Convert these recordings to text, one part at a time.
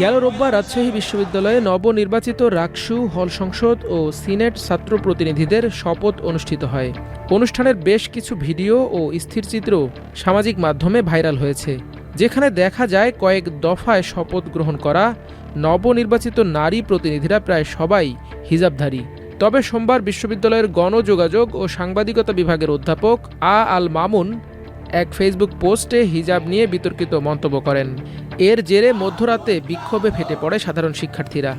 গেল রোববার রাজশাহী বিশ্ববিদ্যালয়ে নবনির্বাচিত রাকসু হল সংসদ ও সিনেট ছাত্র প্রতিনিধিদের শপথ অনুষ্ঠিত হয়। অনুষ্ঠানের বেশ কিছু ভিডিও ও স্থিরচিত্র সামাজিক মাধ্যমে ভাইরাল হয়েছে। যেখানে দেখা যায় কয়েক দফায় শপথ গ্রহণ করা নবনির্বাচিত নারী প্রতিনিধিরা প্রায় সবাই হিজাবধারী। তবে সোমবার বিশ্ববিদ্যালয়ের গণযোগাযোগ ও সাংবাদিকতা বিভাগের অধ্যাপক আ আল মামুন এক ফেসবুক পোস্টে হিজাব নিয়ে বিতর্কিত মন্তব্য করেন। এর জেরে মধ্যরাতে বিক্ষোভে ফেটে পড়ে সাধারণ শিক্ষার্থীরা।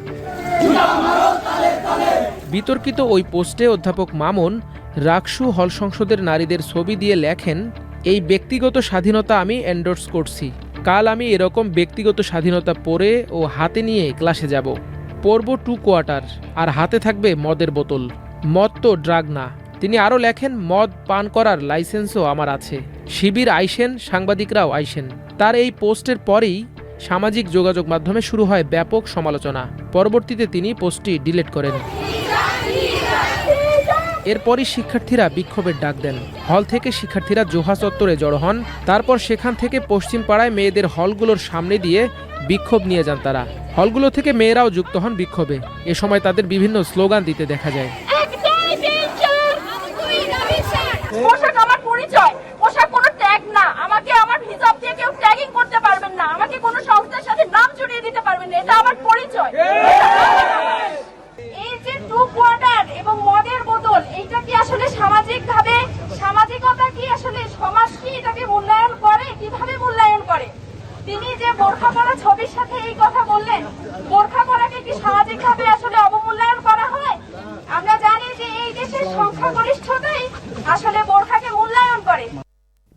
বিতর্কিত ওই পোস্টে অধ্যাপক মামুন, রাকসু হল সংসদের নারীদের ছবি দিয়ে লেখেন, এই ব্যক্তিগত স্বাধীনতা আমি এন্ডোর্স করছি। কাল আমি এরকম ব্যক্তিগত স্বাধীনতা পরে ও হাতে নিয়ে ক্লাসে যাব। পরব টু কোয়ার্টার আর হাতে থাকবে মদের বোতল। মদ তো ড্রাগ না। তিনি আরও লেখেন, মদ পান করার লাইসেন্সও আমার আছে। শিবির আইসেন, সাংবাদিকরাও আইসেন। তার এই পোস্টের পরেই সামাজিক যোগাযোগ মাধ্যমে শুরু হয় ব্যাপক সমালোচনা। পরবর্তীতে তিনি পোস্টটি ডিলিট করেন। এরপরই শিক্ষার্থীরা বিক্ষোভের ডাক দেন। হল থেকে শিক্ষার্থীরা জোহা চত্বরে জড়ো হন। তারপর সেখান থেকে পশ্চিম পাড়ায় মেয়েদের হলগুলোর সামনে দিয়ে বিক্ষোভ নিয়ে যান তারা। হলগুলো থেকে মেয়েরাও যুক্ত হন বিক্ষোভে। এ সময় তাদের বিভিন্ন স্লোগান দিতে দেখা যায় একটাই বিচার পোশাক আমার পরিচয় পোশাক কোনো ট্যাগ না আমাকে আমার হিসাব দিয়ে কেউ ট্যাগিং করতে পারবেন না আমাকে কোনো সংস্থার সাথে নাম জড়িয়ে দিতে পারবেন না এটা আমার পরিচয় এই যে টু কোয়ার্টার এবং মদের বোতল এইটা কি আসলে সামাজিক ভাবে সামাজিকতা কি আসলে সমাজ কি এটাকে মূল্যায়ন করে কীভাবে মূল্যায়ন করে তিনি যে ছবির সাথে এই কথা বললেন। কি সামাজিক ভাবে আসলে অবমূল্যায়ন করা হয়? আমরা জানি যে এই দেশের সংখ্যাগরিষ্ঠতাই আসলে মূল্যায়ন করে।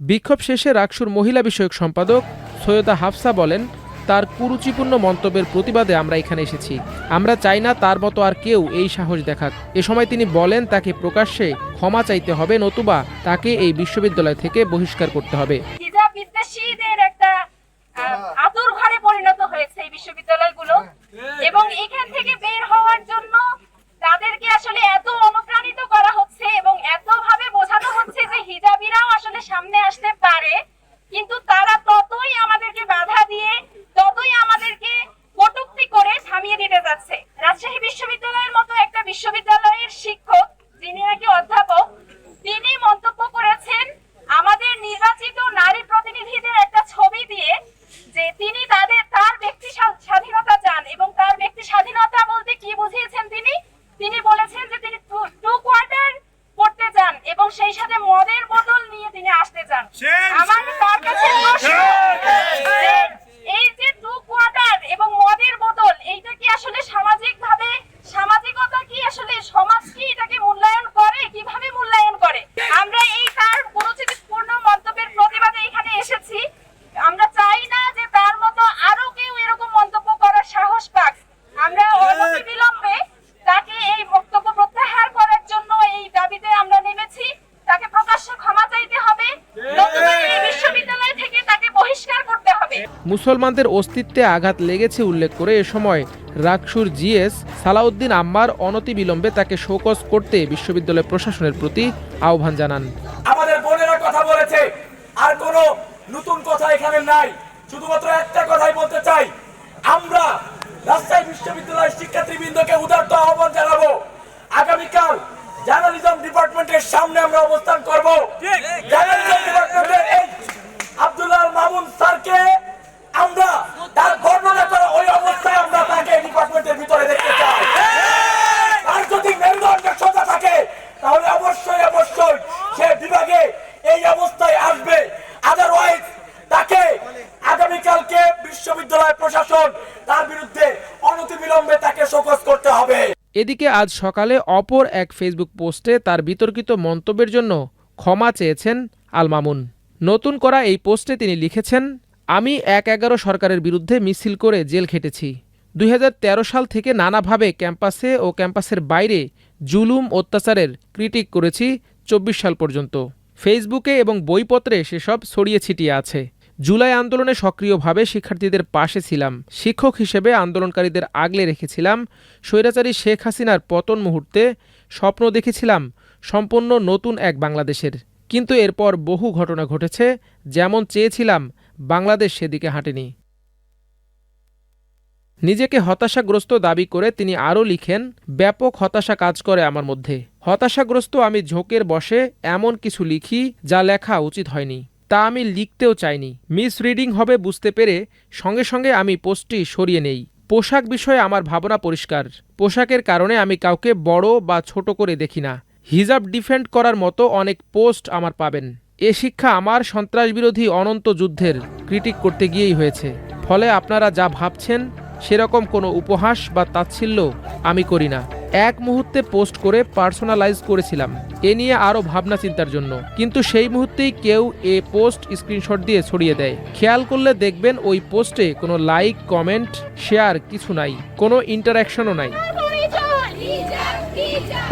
বিক্ষোভ শেষে রাকসুর মহিলা বিষয়ক সম্পাদক সৈয়দা হাফসা বলেন, তার কুরুচিপূর্ণ মন্তব্যের প্রতিবাদে আমরা এখানে এসেছি। আমরা চাই না তার মতো আর কেউ এই সাহস দেখাক। এ সময় তিনি বলেন, তাকে প্রকাশ্যে ক্ষমা চাইতে হবে নতুবা তাকে এই বিশ্ববিদ্যালয় থেকে বহিষ্কার করতে হবে হিজাব বিদ্বেষীদের একটা আতুর ঘরে পরিণত হয়েছে এই বিশ্ববিদ্যালয়গুলো এবং এখান থেকে বের হওয়ার জন্য তাদেরকে আসলে এত অনুপ্রাণিত করা হচ্ছে এবং এত ভাবে বোঝানো হচ্ছে যে হিজাবিরাও আসলে সামনে আসতে পারে কিন্তু তারা ততই আমাদেরকে বাধা দিয়ে ততই আমাদেরকে কটূক্তি করে থামিয়ে দিতে যাচ্ছে রাজশাহী বিশ্ববিদ্যালয়ের মতো একটা বিশ্ববিদ্যালয়ের শিক্ষক যিনি নাকি অধ্যাপক তিনি মন্তব্য করেছেন আমাদের নির্বাচিত নারী প্রতিনিধিদের একটা ছবি দিয়ে যে তিনি তাদের তার ব্যক্তি স্বা- স্বাধীনতা চান এবং তার ব্যক্তি স্বাধীনতা বলতে কি বুঝিয়েছেন তিনি তিনি বলেছেন যে তিনি টু কোয়ার্টার করতে চান এবং সেই সাথে মদের বোতল নিয়ে তিনি আসতে চান আমার তার কাছে প্রশ্ন যে এই যে টু কোয়ার্টার এবং মদের বোতল এইটা কি আসলে সামাজিক ভাবে সামাজিকতা কি আসলে সমাজ কি এটাকে মূল্যায়ন করে কীভাবে মূল্যায়ন করে আমরা এই তার পূর্ণ মন্তব্যের প্রতিবাদে এখানে এসেছি আমরা চাই না যে তার মতো আরও কেউ এরকম মন্তব্য করার সাহস পাক আমরা অনতি বিলম্বে তাকে এই বক্তব্য প্রত্যাহার করার জন্য এই দাবিতে আমরা নেমেছি তাকে প্রকাশ্যে ক্ষমা চাইতে হবে নতুবা এই বিশ্ববিদ্যালয় থেকে তাকে বহিষ্কার করতে হবে মুসলমানদের অস্তিত্বে আঘাত লেগেছে উল্লেখ করে এ সময় রাকসুর জিএস সালাউদ্দিন আম্মার অনতিবিলম্বে তাকে শোকজ করতে বিশ্ববিদ্যালয় প্রশাসনের প্রতি আহ্বান জানান। আমাদের বোনেরা কথা বলেছে আর কোনো নতুন কথা এখানে নাই। শুধুমাত্র একটা কথাই বলতে চাই আমরা রাজশাহী বিশ্ববিদ্যালয়ের শিক্ষার্থীবৃন্দকে উদার্ত আহ্বান জানাব। আগামীকাল জার্নালিজম ডিপার্টমেন্টের সামনে আমরা অবস্থান করব। জার্নালিজম ডিপার্টমেন্টের এই আব্দুল্লাহ আল মামুন স্যারকে আমরা তার বর্ণনা করা ওই অবস্থায় আমরা তাকে ডিপার্টমেন্টের ভিতরে দেখতে চাই আর যদি মেরুদণ্ড সোজা থাকে তাহলে অবশ্যই অবশ্যই সে বিভাগে এই অবস্থায় আসবে আদারওয়াইজ তাকে আগামীকালকে বিশ্ববিদ্যালয় প্রশাসন তার বিরুদ্ধে অনতিবিলম্বে তাকে শোকজ করতে হবে। এদিকে আজ সকালে অপর এক ফেসবুক পোস্টে তার বিতর্কিত মন্তব্যের জন্য ক্ষমা চেয়েছেন আল মামুন নতুন করা এই পোস্টে তিনি লিখেছেন, আমি এক এগারো সরকারের বিরুদ্ধে মিছিল করে জেল খেটেছি। দুই হাজার তেরো সাল থেকে নানাভাবে ক্যাম্পাসে ও ক্যাম্পাসের বাইরে জুলুম অত্যাচারের ক্রিটিক করেছি চব্বিশ সাল পর্যন্ত। ফেসবুকে এবং বইপত্রে সেসব ছড়িয়ে ছিটিয়ে আছে। জুলাই আন্দোলনে সক্রিয়ভাবে শিক্ষার্থীদের পাশে ছিলাম। শিক্ষক হিসেবে আন্দোলনকারীদের আগলে রেখেছিলাম। স্বৈরাচারী শেখ হাসিনার পতন মুহূর্তে স্বপ্ন দেখেছিলাম সম্পূর্ণ নতুন এক বাংলাদেশের। কিন্তু এরপর বহু ঘটনা ঘটেছে, যেমন চেয়েছিলাম বাংলাদেশ সেদিকে হাঁটেনি। নিজেকে হতাশাগ্রস্ত দাবি করে তিনি আরও লিখেন, ব্যাপক হতাশা কাজ করে আমার মধ্যে। হতাশাগ্রস্ত আমি ঝোঁকের বসে এমন কিছু লিখি যা লেখা উচিত হয়নি। তা আমি লিখতেও চাইনি। মিস রিডিং হবে বুঝতে পেরে সঙ্গে সঙ্গে আমি পোস্টটি সরিয়ে নেই। পোশাক বিষয়ে আমার ভাবনা পরিষ্কার। পোশাকের কারণে আমি কাউকে বড় বা ছোট করে দেখি না। হিজাব ডিফেন্ড করার মতো অনেক পোস্ট আমার পাবেন। এ শিক্ষা আমার সন্ত্রাসবিরোধী অনন্ত যুদ্ধের ক্রিটিক করতে গিয়েই হয়েছে। ফলে আপনারা যা ভাবছেন, সেরকম কোনো উপহাস বা তাচ্ছিল্য আমি করি না। এক মুহূর্তে পোস্ট করে পার্সোনালাইজ করেছিলাম। এ নিয়ে আরও ভাবনা চিন্তার জন্য। কিন্তু সেই মুহূর্তেই কেউ এ পোস্ট স্ক্রিনশট দিয়ে ছড়িয়ে দেয়। খেয়াল করলে দেখবেন ওই পোস্টে কোনো লাইক, কমেন্ট, শেয়ার কিছু নাই। কোনো ইন্টারাকশনও নাই।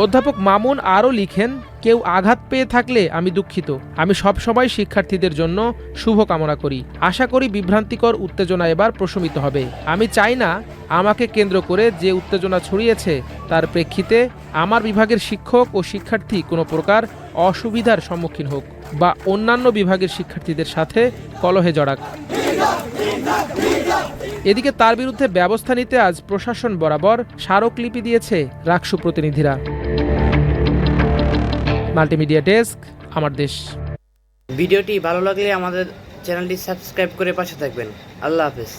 অধ্যাপক মামুন আরও লিখেন, কেউ আঘাত পেয়ে থাকলে আমি দুঃখিত। আমি সবসময় শিক্ষার্থীদের জন্য শুভ কামনা করি। আশা করি বিভ্রান্তিকর উত্তেজনা এবার প্রশমিত হবে। আমি চাই না আমাকে কেন্দ্র করে যে উত্তেজনা ছড়িয়েছে, তার প্রেক্ষিতে আমার বিভাগের শিক্ষক ও শিক্ষার্থী কোনো প্রকার অসুবিধার সম্মুখীন হোক বা অন্যান্য বিভাগের শিক্ষার্থীদের সাথে কলহে জড়াক। এদিকে তার বিরুদ্ধে ব্যবস্থা নিতে আজ প্রশাসন বরাবর স্মারকলিপি দিয়েছে রাকসু প্রতিনিধিরা। মাল্টিমিডিয়া ডেস্ক, আমার দেশ। ভিডিওটি ভালো লাগলে আমাদের চ্যানেলটি সাবস্ক্রাইব করে পাশে থাকবেন। আল্লাহ হাফেজ।